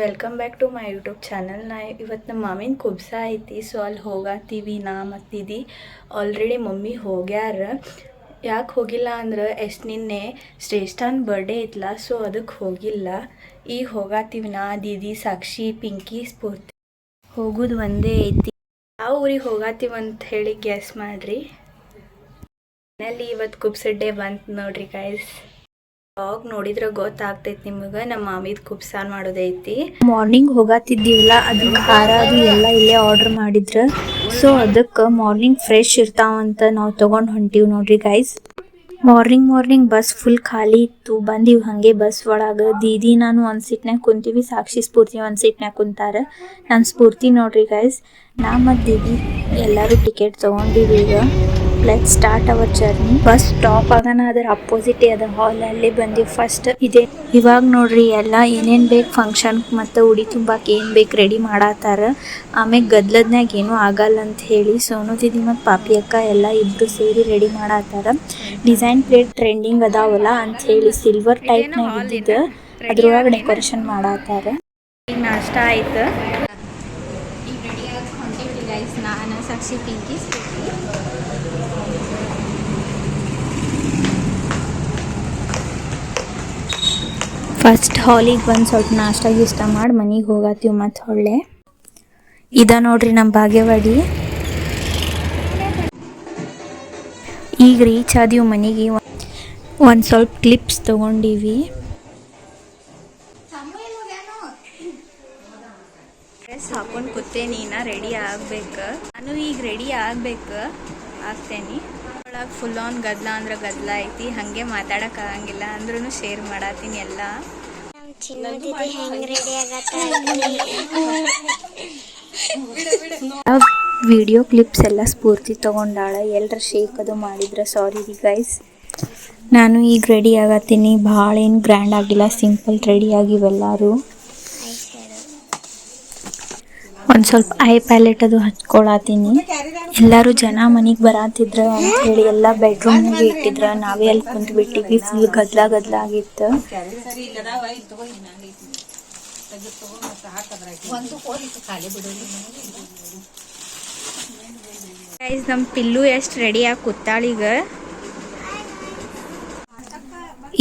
Welcome back to my YouTube channel ನಾ ಇವತ್ತು ನಮ್ಮ ಮಾಮಿನ ಕುಬ್ಸ ಐತಿ ಸೊ ಅಲ್ಲಿ ಹೋಗತ್ತೀವಿ ನಾ ಮತ್ತಿದಿ ಆಲ್ರೆಡಿ ಮಮ್ಮಿ ಹೋಗ್ಯಾರ. ಯಾಕೆ ಹೋಗಿಲ್ಲ ಅಂದ್ರೆ ಎಷ್ಟು ನಿನ್ನೆ ಶ್ರೇಷ್ಠನ್ ಬರ್ಡೇ ಇತ್ತಲ್ಲ ಸೊ ಅದಕ್ಕೆ ಹೋಗಿಲ್ಲ. ಈಗ ಹೋಗತ್ತೀವಿ ನಾ, ದೀದಿ, ಸಾಕ್ಷಿ, ಪಿಂಕಿ, ಸ್ಫೂರ್ತಿ. ಹೋಗೋದು ಒಂದೇ ಐತಿ. ಯಾವ ಊರಿಗೆ ಹೋಗತ್ತೀವಿ ಅಂತ ಹೇಳಿ ಗ್ಯಾಸ್ ಮಾಡಿರಿ. ಮನೇಲಿ ಇವತ್ತು ಕುಬ್ಸ ಡೇ ಬಂತು ನೋಡ್ರಿ ಗೈಸ್ ಬ್ಲಾಗ್ ನೋಡಿದ್ರೆ ಗೊತ್ತಾಗ್ತೈತಿ ನಿಮಗೆ, ನಮ್ಮ ಮಾಮಿದ್ ಕುಪ್ಸಾನ್ ಮಾಡೋದೈತಿ ಮಾರ್ನಿಂಗ್ ಹೋಗತ್ತಿದ್ದೀವಲ್ಲ ಅದಕ್ಕೆ ಖಾರ ಅದು ಎಲ್ಲ ಇಲ್ಲೇ ಆರ್ಡರ್ ಮಾಡಿದ್ರ. ಸೊ ಅದಕ್ಕೆ ಮಾರ್ನಿಂಗ್ ಫ್ರೆಶ್ ಇರ್ತಾವಂತ ನಾವು ತಗೊಂಡ್ ಹೊಂಟೀವಿ ನೋಡ್ರಿ guys morning morning bus full ಖಾಲಿ ಇತ್ತು. ಬಂದೀವಿ ಹಂಗೆ ಬಸ್ ಒಳಗೆ. ದೀದಿ ನಾನು ಒಂದು ಸೀಟ್ನಾಗ ಕುಂತೀವಿ, ಸಾಕ್ಷಿ ಸ್ಫೂರ್ತಿ ಒಂದು ಸೀಟ್ನಾಗ ಕುಂತಾರ. ನಾನು ಸ್ಫೂರ್ತಿ ನೋಡ್ರಿ ಗೈಸ್ ನಾ ಮತ್ತು ದೀದಿ ಎಲ್ಲರೂ ಟಿಕೆಟ್ ತೊಗೊಂಡಿವಿ ಈಗ let start our journey bus stop ಆಗೋಣ ಅದರ ಅಪೋಸಿಟ್ ಅದ. ಹಾಲ್ ಅಲ್ಲಿ ಬಂದಿವಿ ಫಸ್ಟ್ ಇದೆ. ಇವಾಗ ನೋಡ್ರಿ ಎಲ್ಲ ಏನೇನ್ ಬೇಕು ಫಂಕ್ಷನ್ ಮತ್ತೆ ಉಡಿ ತುಂಬಾಕ್ ಏನ್ ಬೇಕು ರೆಡಿ ಮಾಡಾತಾರ. ಆಮೇಲೆ ಗದ್ಲದ್ನಾಗ ಏನು ಆಗಲ್ಲ ಅಂತ ಹೇಳಿ ಸೋನು ದಿದಿ ಮತ್ತು ಪಾಪಿ ಅಕ್ಕ ಎಲ್ಲ ಇಬ್ರು ಸೇರಿ ರೆಡಿ ಮಾಡಾತಾರ. ಡಿಸೈನ್ ಪ್ಲೇಟ್ ಟ್ರೆಂಡಿಂಗ್ ಅದಾವಲ್ಲ ಅಂತ ಹೇಳಿ ಸಿಲ್ವರ್ ಟೈಪ್ ಇದ್ದಿದ್ದು. ಅದ್ರೊಳಗೆ ಡೆಕೋರೇಷನ್ ಮಾಡತ್ತಾರ ಈಗ ನಾಷ್ಟ ಆಯ್ತು. ನಾನು ಸಾಕ್ಷಿ ಪಿಂಕಿ ಫಸ್ಟ್ ಹಾಲಿಗೆ ಬಂದು ಸ್ವಲ್ಪ ನಾಷ್ಟ ಗೀಷ್ಟ ಮಾಡಿ ಮನೆಗೆ ಹೋಗತ್ತೀವಿ ಮತ್ತು ಹೊಳ್ಳೆ ಇದ ನೋಡ್ರಿ ನಮ್ಮ ಭಾಗ್ಯವಾಡಿ. ಈಗ ರೀಚ್ ಆದೀವಿ ಮನೆಗೆ. ಒಂದು ಸ್ವಲ್ಪ ಕ್ಲಿಪ್ಸ್ ತೊಗೊಂಡಿವಿ. ಡ್ರೆಸ್ ಹಾಕೊಂಡು ಕೂತೇನಿ ನಾ ರೆಡಿ ಆಗ್ಬೇಕು. ನಾನು ಈಗ ರೆಡಿ ಆಗ್ಬೇಕು. ಆಗ್ತೇನಿ. ಒಳಗೆ ಫುಲ್ ಆನ್ ಗದ್ದಲ ಅಂದ್ರೆ ಗದ್ದಲ ಐತಿ ಹಾಗೆ ಮಾತಾಡಕ್ ಆಗಂಗಿಲ್ಲ ಅಂದ್ರೂ ಶೇರ್ ಮಾಡತ್ತೀನಿ ಎಲ್ಲ ವಿಡಿಯೋ ಕ್ಲಿಪ್ಸ್ ಎಲ್ಲ ಸ್ಫೂರ್ತಿ ತಗೊಂಡಾಳ ಎಲ್ಲರ ಶೇಕ್ ಅದು ಮಾಡಿದ್ರೆ ಸಾರಿ ರೀ ಗೈಸ್ ನಾನು ಈಗ ರೆಡಿ ಆಗತ್ತೀನಿ ಭಾಳ ಏನು ಗ್ರ್ಯಾಂಡ್ ಆಗಿಲ್ಲ ಸಿಂಪಲ್ ರೆಡಿ ಆಗಿವೆಲ್ಲರೂ. ಒಂದು ಸ್ವಲ್ಪ ಐ ಪ್ಯಾಲೆಟ್ ಅದು ಹಚ್ಕೊಳತೀನಿ. ಎಲ್ಲರೂ ಜನ ಮನೆಗೆ ಬರಾತಿದ್ರ ಅಂತ ಹೇಳಿ ಎಲ್ಲ ಬೆಡ್ರೂಮ್ನಾಗೆ ಇಟ್ಟಿದ್ರ. ನಾವೇ ಅಲ್ಲಿ ಕುಂತ್ ಬಿಟ್ಟಿವಿ ಫುಲ್ ಗದ್ಲ ಗದ್ಲ ಆಗಿತ್ತು ಗೈಸ್ ನಮ್ಮ ಪಿಲ್ಲು ಎಷ್ಟು ಆಗಿ ಕೂತಾಳೀಗ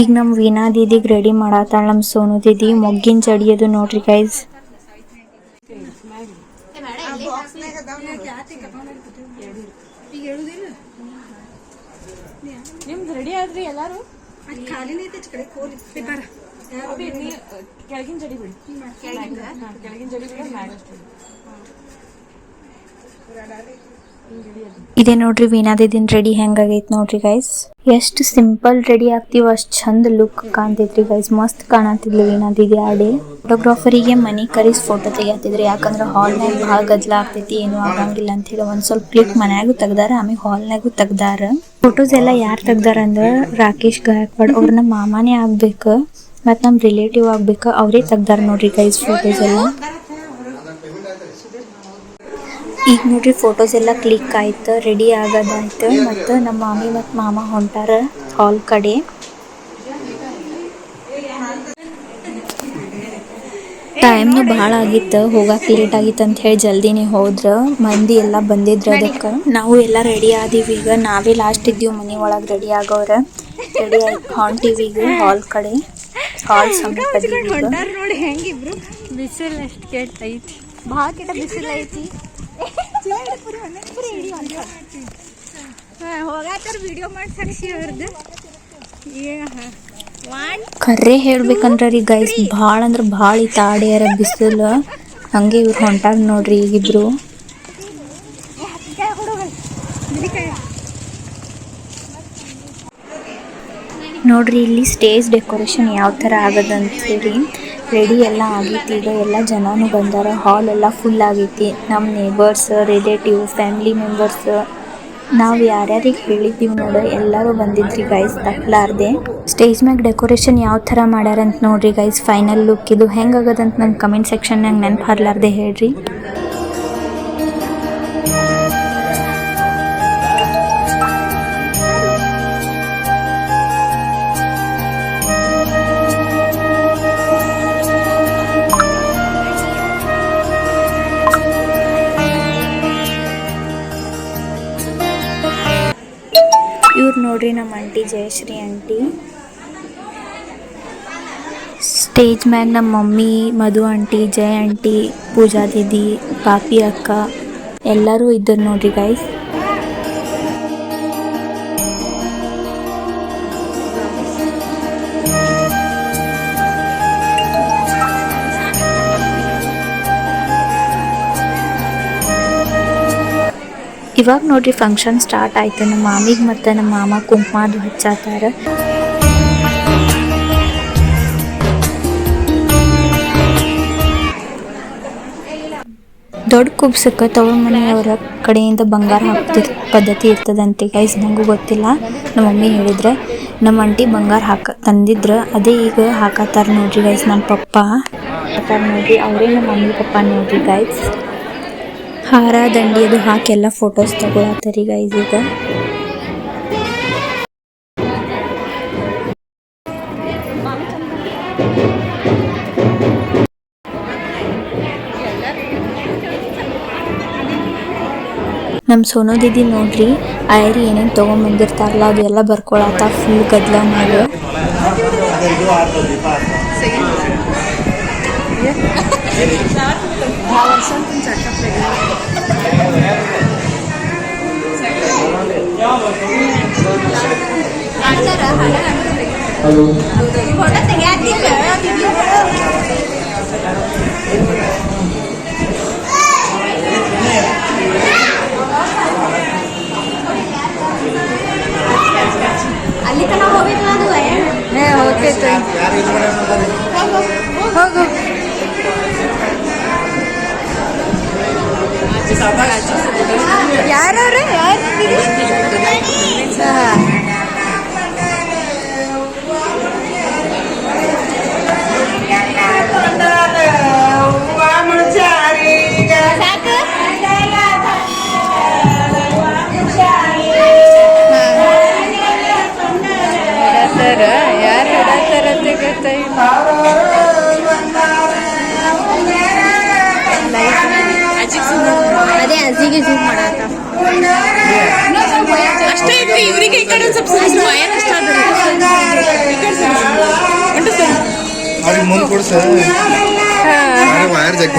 ಈಗ? ನಮ್ಮ ವೀಣಾ ದೀದಿಗೆ ರೆಡಿ ಮಾಡತ್ತಾಳ ನಮ್ಮ ಸೋನು ದೀದಿ. ಮೊಗ್ಗಿನ ಚಡಿಯೋದು ಅದು ನೋಡ್ರಿ ಗೈಸ್ ರೆಡಿ ಆದ್ರಿ ಎಲ್ಲಾರು? ಕೆಳಗಿನ ಜಡಿ ಬಿಡಿ. ಕೆಳಗಿನ ಜಡಿ ಬಿಡಿ ಮ್ಯಾಗ ಇದೇ ನೋಡ್ರಿ, ವೀಣಾ ದಿದಿನ್ ರೆಡಿ ಹೆಂಗಾಗೈತೆ ನೋಡ್ರಿ ಗೈಸ್ ಎಷ್ಟು ಸಿಂಪಲ್ ರೆಡಿ ಆಗ್ತೀವಿ, ಅಷ್ಟು ಚಂದ ಲುಕ್ ಕಾಣ್ತೈತ್ರಿ ಗೈಸ್ ಮಸ್ತ್ ಕಾಣತಿದ್ಲು ವೀಣಾ ಆಡಿ ಫೋಟೋಗ್ರಾಫರಿಗೆ ಮನಿ ಕರೆಸಿ ಫೋಟೋ ತೆಗಿಯತ್ತಿದ್ರಿ ಯಾಕಂದ್ರೆ ಹಾಲ್ನಾಗ ಭಾಳ ಗದ್ಲ ಆಗ್ತೈತಿ, ಏನು ಆಗಂಗಿಲ್ಲ ಅಂತ ಹೇಳಿ ಒಂದ್ ಸ್ವಲ್ಪ ಕ್ಲಿಕ್ ಮನ್ಯಾಗೂ ತೆಗ್ದಾರ ಆಮೇಲೆ ಹಾಲ್ನಾಗೂ ತೆಗ್ದಾರ. ಫೋಟೋಸ್ ಎಲ್ಲ ಯಾರು ತೆಗ್ದಾರ ಅಂದ್ರ ರಾಕೇಶ್ ಗಾಯಕ್ವಾಡ್ ಅವ್ರ ನಮ್ಮ ಮಾಮಾನೇ ಆಗ್ಬೇಕು ಮತ್ ನಮ್ ರಿಲೇಟಿವ್ ಆಗ್ಬೇಕು, ಅವರೇ ತೆಗ್ದಾರ ನೋಡ್ರಿ ಗೈಸ್ ಫೋಟೋಸ್ ಎಲ್ಲ. ಈಗ ನೋಡ್ರಿ ಫೋಟೋಸ್ ಎಲ್ಲ ಕ್ಲಿಕ್ ಆಯ್ತು ರೆಡಿ ಆಗೋದಾಯ್ತು ಮತ್ತು ನಮ್ಮ ಮಾಮಿ ಮತ್ತು ಮಾಮ ಹೊಂಟಾರ ಹಾಲ್ ಕಡೆ. ಟೈಮ್ನು ಭಾಳ ಆಗಿತ್ತು ಹೋಗಕ್ಕೆ ಲೇಟ್ ಆಗಿತ್ತು ಅಂತ ಹೇಳಿ ಜಲ್ದಿನೇ ಹೋದ್ರ ಮಂದಿ ಎಲ್ಲ ಬಂದಿದ್ರು ಅದಕ್ಕೆ. ನಾವು ಎಲ್ಲ ರೆಡಿ ಆದೀವಿ ಈಗ ನಾವೇ ಲಾಸ್ಟ್ ಇದ್ದೀವಿ ಮನೆ ಒಳಗೆ ರೆಡಿ ಆಗೋರ. ರೆಡಿ ಆಗಿ ಹೊಂಟೀವಿ ಈಗ ಹಾಲ್ ಕಡೆ. ಹಾಲ್ ಸಮೀಪ ನೋಡಿ ಹೆಂಗಿಬ್ರು. ಬಿಸಿಲು ಎಷ್ಟು ಕೆಟ್ಟ ಐತಿ. ಭಾಳ ಕೆಟ್ಟ ಬಿಸಿಲು ಐತಿ ಹೋಗಾತರ ವಿಡಿಯೋ ಮಾಡಿ ಸಾಕ್ಷಿ ಅವ್ರದ್ದು ಕರ್ರೆ ಹೇಳ್ಬೇಕಂದ್ರ ರೀ ಗೈಸ್ ಭಾಳ ಅಂದ್ರೆ ಭಾಳ ಈ ತಾಡ್ಯಾರ ಬಿಸಿಲು. ಹಂಗೆ ಇವ್ರು ಹೊಂಟಾಗ ನೋಡ್ರಿ ಈಗಿಬ್ರು ನೋಡ್ರಿ ಇಲ್ಲಿ ಸ್ಟೇಜ್ ಡೆಕೋರೇಷನ್ ಯಾವ ಥರ ಆಗದಂತ ಹೇಳಿ ರೆಡಿ ಎಲ್ಲ ಆಗೈತಿ ಈಗ ಎಲ್ಲ ಜನನು ಬಂದಾರ. ಹಾಲ್ ಎಲ್ಲ ಫುಲ್ ಆಗೈತಿ. ನಮ್ಮ ನೇಬರ್ಸ್ ರಿಲೇಟಿವ್ ಫ್ಯಾಮಿಲಿ ಮೆಂಬರ್ಸ್ ನಾವು ಯಾರ್ಯಾರಿಗೆ ಹೇಳಿದ್ದೀವಿ ನೋಡು ಎಲ್ಲರೂ ಬಂದಿದ್ರಿ ಗೈಸ್ ತಪ್ಲಾರ್ದೆ ಸ್ಟೇಜ್ ಮ್ಯಾಗ ಡೆಕೋರೇಷನ್ ಯಾವ ಥರ ಮಾಡ್ಯಾರಂತ ನೋಡ್ರಿ ಗೈಸ್ ಫೈನಲ್ ಲುಕ್ ಇದು ಹೆಂಗಾಗದಂತ ನನ್ನ ಕಮೆಂಟ್ ಸೆಕ್ಷನ್ನಾಗ ನೆನಪು ಹರ್ಲಾರ್ದೆ ಹೇಳ್ರಿ. ಇವ್ರು ನೋಡ್ರಿ ನಮ್ಮ ಆಂಟಿ ಜಯಶ್ರೀ ಆಂಟಿ ಸ್ಟೇಜ್ ಮ್ಯಾಗ ನಮ್ಮ mummy Madhu aunty Jaya aunty Pooja didi ಪಾಪಿ ಅಕ್ಕ ಎಲ್ಲರೂ ಇದ್ದರು ನೋಡ್ರಿ ಗೈಸ್ ಇವಾಗ ನೋಡ್ರಿ ಫಂಕ್ಷನ್ ಸ್ಟಾರ್ಟ್ ಆಯ್ತು. ನಮ್ಮ ಮಾಮಿಗೆ ಮತ್ತು ನಮ್ಮ ಮಾಮ ಕುಂಕುಮದು ಹಚ್ಚಾತಾರ. ದೊಡ್ಡ ಕುಬ್ಸಕ್ಕೆ ತವ್ರ ಮನೆಯವರ ಕಡೆಯಿಂದ ಬಂಗಾರ ಹಾಕ್ತಿರ್ ಪದ್ಧತಿ ಇರ್ತದಂತೆ ಗೈಸ್ ನಂಗೂ ಗೊತ್ತಿಲ್ಲ. ನಮ್ಮ ಮಮ್ಮಿ ಹೇಳಿದ್ರೆ, ನಮ್ಮ ಅಂಟಿ ಬಂಗಾರ ಹಾಕ, ತಂದಿದ್ರು ಅದೇ ಈಗ ಹಾಕತ್ತಾರ ನೋಡ್ರಿ ಗೈಸ್ ನಮ್ಮ ಪಪ್ಪ. ಹಾಕತ್ತಾರ ನೋಡ್ರಿ, ಅವರೇ ನಮ್ಮ ಮಮ್ಮಿ ಪಪ್ಪ ನೋಡ್ರಿ ಗೈಸ್ ಹಾರ ದಂಡಿ ಅದು ಹಾಕಿ ಎಲ್ಲ ಫೋಟೋಸ್ ತಗೊಳತ್ತರಿ ಗೈಸ್ ಈಗ. ನಮ್ಮ ಸೋನು ದೀದಿ ನೋಡ್ರಿ ಆಯ್ರಿ ಏನೇನು ತೊಗೊಂಬಂದಿರ್ತಾರಲ್ಲ ಅದೆಲ್ಲ ಬರ್ಕೊಳತ್ತ ಫುಲ್ ಗದ್ಲ ಮಾಡಿ Tavşan kucak ಹಲೋ ಫೋಟೋ ತೆಗಿಯಾತಿಲ್ಲ ವಿಡಿಯೋ ಅಲ್ಲಿ ತನಕ ಹೋಗಿಲ್ಲ ಅದು ಏ ಹೋಗ್ತೈತೆ ಹೋಗು ಯಾರವ್ರೆ ಯಾರು ಹೇಳತ್ತಾರ ಮಾಡತ್ತ ಅಷ್ಟೇ ಇತ್ತು ಇವರಿಗೆ ಈ ಕಡೆ ಸ್ವಲ್ಪ ಸ್ವಲ್ಪ ವಯರ್ ಅಷ್ಟ ಅವ್ರಿಗೆ ಮುಂದೆ ಕೊಡ್ಸ. ವೈರ್ ಜಗ್ಗ.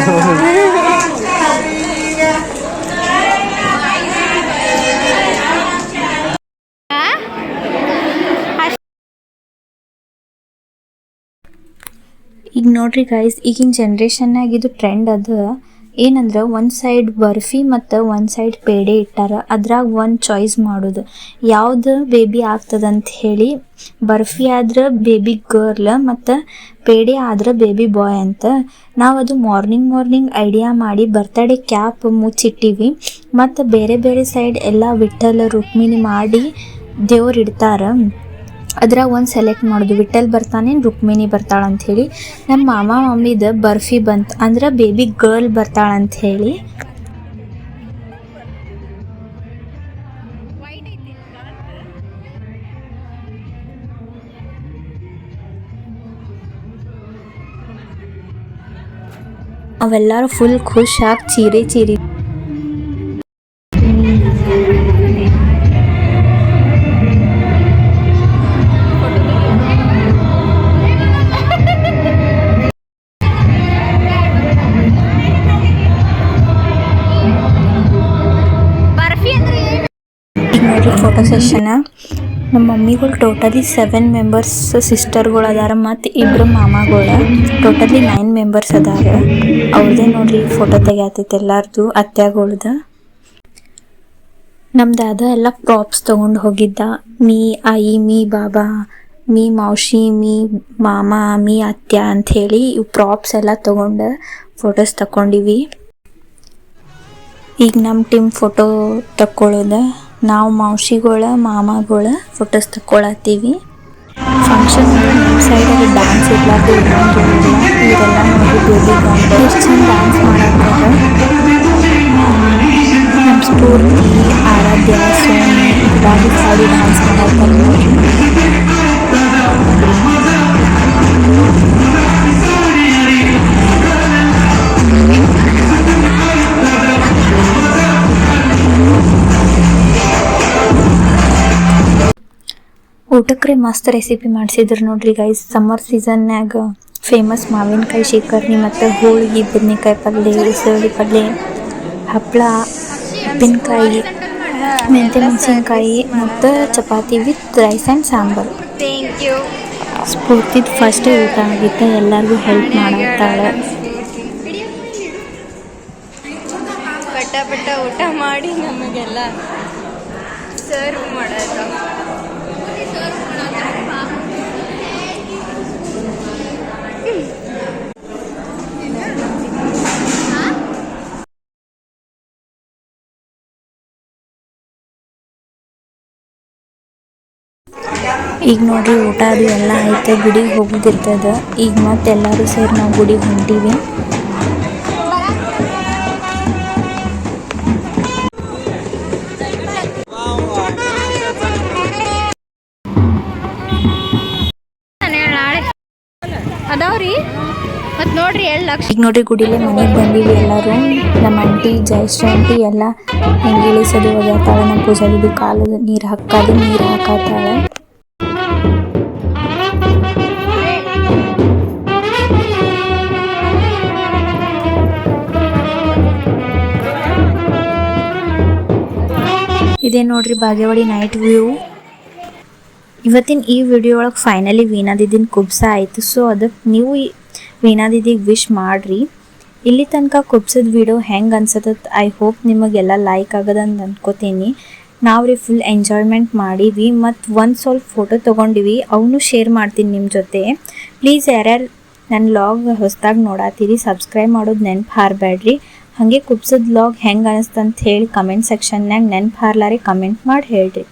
ಈಗ ನೋಡ್ರಿ ಗೈಸ್ ಈಗಿನ ಜನ್ರೇಷನ್ನಾಗ ಇದು ಟ್ರೆಂಡ್ ಅದ. ಏನಂದ್ರೆ ಒಂದು ಸೈಡ್ ಬರ್ಫಿ ಮತ್ತು ಒಂದು ಸೈಡ್ ಪೇಡೆ ಇಟ್ಟಾರ. ಅದ್ರಾಗ ಒಂದು ಚಾಯ್ಸ್ ಮಾಡೋದು. ಯಾವ್ದು ಬೇಬಿ ಆಗ್ತದ ಅಂತ ಹೇಳಿ, ಬರ್ಫಿ ಆದ್ರೆ ಬೇಬಿ ಗರ್ಲ್ ಮತ್ತು ಪೇಡೆ ಆದ್ರೆ ಬೇಬಿ ಬಾಯ್ ಅಂತ ನಾವು ಅದು ಮಾರ್ನಿಂಗ್ ಮಾರ್ನಿಂಗ್ ಐಡಿಯಾ ಮಾಡಿ ಬರ್ತಡೇ ಕ್ಯಾಪ್ ಮುಚ್ಚಿಟ್ಟಿವಿ. ಮತ್ತು ಬೇರೆ ಬೇರೆ ಸೈಡ್ ಎಲ್ಲ ವಿಠಲ್ ರುಕ್ಮಿಣಿ ಮಾಡಿ ದೇವ್ರು ಇಡ್ತಾರ. ಅದ್ರಾಗ ಒಂದು ಸೆಲೆಕ್ಟ್ ಮಾಡೋದು ವಿಠಲ್ ಬರ್ತಾನೆ, ರುಕ್ಮಿಣಿ ಬರ್ತಾಳೆ ಹೇಳಿ. ನಮ್ಮ ಮಾಮ ಮಮ್ಮಿದ ಬರ್ಫಿ ಬಂತು, ಅಂದ್ರೆ ಬೇಬಿ ಗರ್ಲ್ ಬರ್ತಾಳೆ ಅಂತ ಹೇಳಿ. ಅವೆಲ್ಲರೂ ಫುಲ್ ಖುಷಾಗಿ ಚೀರೆ ಚೀರಿ. ಫೋಟೋ ಸೆಷನ್ ನಮ್ಮ ಮಮ್ಮಿಗಳು ಟೋಟಲಿ ಸೆವೆನ್ ಮೆಂಬರ್ಸ್ ಸಿಸ್ಟರ್ಗಳು ಅದಾರ ಮತ್ತು ಇಬ್ರು ಮಾಮಾಗಳು. ಟೋಟಲಿ ನೈನ್ ಮೆಂಬರ್ಸ್ ಅದಾರ. ಅವ್ರದ್ದೇ ನೋಡ್ರಿ ಫೋಟೋ ತೆಗಿಯತೈತೆ ಎಲ್ಲಾರ್ದು ಅತ್ತೆಗಳ್ದು ನಮ್ಮ ದಾದ ಎಲ್ಲ ಪ್ರಾಪ್ಸ್ ತೊಗೊಂಡು ಹೋಗಿದ್ದ. ಮೀ, ಆಯಿ, ಮೀ, ಬಾಬಾ, ಮೀ, ಮಾವಶಿ, ಮೀ, ಮಾಮ, ಮೀ, ಅತ್ಯ ಅಂಥೇಳಿ ಇವು ಪ್ರಾಪ್ಸ್ ಎಲ್ಲ ತೊಗೊಂಡು ಫೋಟೋಸ್ ತಕೊಂಡಿವಿ. ಈಗ ನಮ್ಮ ಟೀಮ್ ಫೋಟೋ ತಕ್ಕೊಳ್ಳೋದು ನಾವು ಮಾವಸಿಗಳ ಮಾಮಗಳ ಫೋಟೋಸ್ ತಕ್ಕೊಳತ್ತೀವಿ. ಫಂಕ್ಷನ್ ನಮ್ಮ ಅಲ್ಲಿ ಡ್ಯಾನ್ಸ್ ಇರ್ಲಾರ್ದು ಇವರೆಲ್ಲ ನೋಡಿ ಬೇಬಿ ಗಂಡು. ಎಷ್ಟು ಚಂದ ಡ್ಯಾನ್ಸ್ ಮಾಡತ್ತಾರ ನಮ್ಮ ಆರಾಧ್ಯ ಸಾಡಿ ಊಟಕ್ರೆ ಮಸ್ತ್ ರೆಸಿಪಿ ಮಾಡಿಸಿದ್ರು ನೋಡ್ರಿ ಗೈಸ್ ಸಮ್ಮರ್ ಸೀಸನ್ಯಾಗ ಫೇಮಸ್ ಮಾವಿನಕಾಯಿ ಶೇಖರ್ಣಿ ಮತ್ತು ಹೋಳಿಗೆ ಬದನೆಕಾಯಿ ಪಲ್ಯ ಉಸಳಿ ಪಲ್ಯ ಹಪ್ಪಳ ಉಪ್ಪಿನಕಾಯಿ ಮೆಂತ್ಯ ಮೆಣಸಿನಕಾಯಿ ಮತ್ತು chapati with rice and sambar. Thank you ಸ್ಫೂರ್ತಿದ first ಊಟ ಆಗಿತ್ತು. ಎಲ್ಲರಿಗೂ ಹೆಲ್ಪ್ ಮಾಡುತ್ತಾಳೆ ಪಟ್ಟ ಪಟ್ಟ ಊಟ ಮಾಡಿ ನಮಗೆಲ್ಲ ಸರ್ವ್ ಮಾಡೋದು ಈಗ ನೋಡ್ರಿ ಊಟ ಅದು ಎಲ್ಲ ಆಯ್ತು, ಗುಡಿಗೆ ಹೋಗೋದಿರ್ತದ. ಈಗ ಮತ್ತೆ ಎಲ್ಲರೂ ಸೇರಿ ನಾವು ಗುಡಿಗೆ ಹೊಂಟೀವಿ. ನೋಡ್ರಿ ಗುಡಿಲೆ ಮನೆಗೆ ಬಂದಿವಿ ಎಲ್ಲರೂ. ನಮ್ಮ ಆಂಟಿ ಜಯಶ್ರೀ ಆಂಟಿ ಎಲ್ಲ ಹೆಂಗೆ ಇಳಿಸೋದು ಒಗ್ಯಾತಾಳೆ ನಮ್ಮ ಪೂಜಾರಿದು ಕಾಲದ ನೀರು ಹಾಕೋದು ನೀರು ಹಾಕತ್ತಾಳ ಇದೇ ನೋಡ್ರಿ ಬಾಗೇವಾಡಿ ನೈಟ್ ವ್ಯೂ ಇವತ್ತಿನ ಈ ವಿಡಿಯೋ ಒಳಗೆ ಫೈನಲಿ ವೀಣಾ ದಿದಿನ ಕುಬ್ಸ ಆಯಿತು. ಸೊ ಅದಕ್ಕೆ ನೀವು ವೀಣಾ ದೀದಿಗೆ ವಿಶ್ ಮಾಡಿರಿ. ಇಲ್ಲಿ ತನಕ ಕುಬ್ಸದ ವಿಡಿಯೋ ಹೆಂಗೆ ಅನ್ಸುತ್ತೆ ಐ ಹೋಪ್ ನಿಮಗೆಲ್ಲ ಲೈಕ್ ಆಗದಂತ ಅನ್ಕೋತೀನಿ. ನಾವು ರೀ ಫುಲ್ ಎಂಜಾಯ್ಮೆಂಟ್ ಮಾಡೀವಿ ಮತ್ತು ಒಂದು ಸ್ವಲ್ಪ ಫೋಟೋ ತೊಗೊಂಡಿವಿ. ಅವನು ಶೇರ್ ಮಾಡ್ತೀನಿ ನಿಮ್ಮ ಜೊತೆ. ಪ್ಲೀಸ್ ಯಾರ್ಯಾರು ನನ್ನ ಲಾಗ್ ಹೊಸ್ದಾಗಿ ನೋಡತ್ತೀರಿ ಸಬ್ಸ್ಕ್ರೈಬ್ ಮಾಡೋದು ನೆನ್ಪು ಹಾರಬೇಡ್ರಿ ಹಾಗೆ ಕುಬ್ಸದ ಲಾಗ್ ಹೆಂಗೆ ಅನಿಸ್ತಂತ ಹೇಳಿ ಕಮೆಂಟ್ ಸೆಕ್ಷನ್ನಾಗ ನೆನ್ಪು ಹಾರ್ಲಾರಿ ಕಮೆಂಟ್ ಮಾಡಿ ಹೇಳ್ರಿ.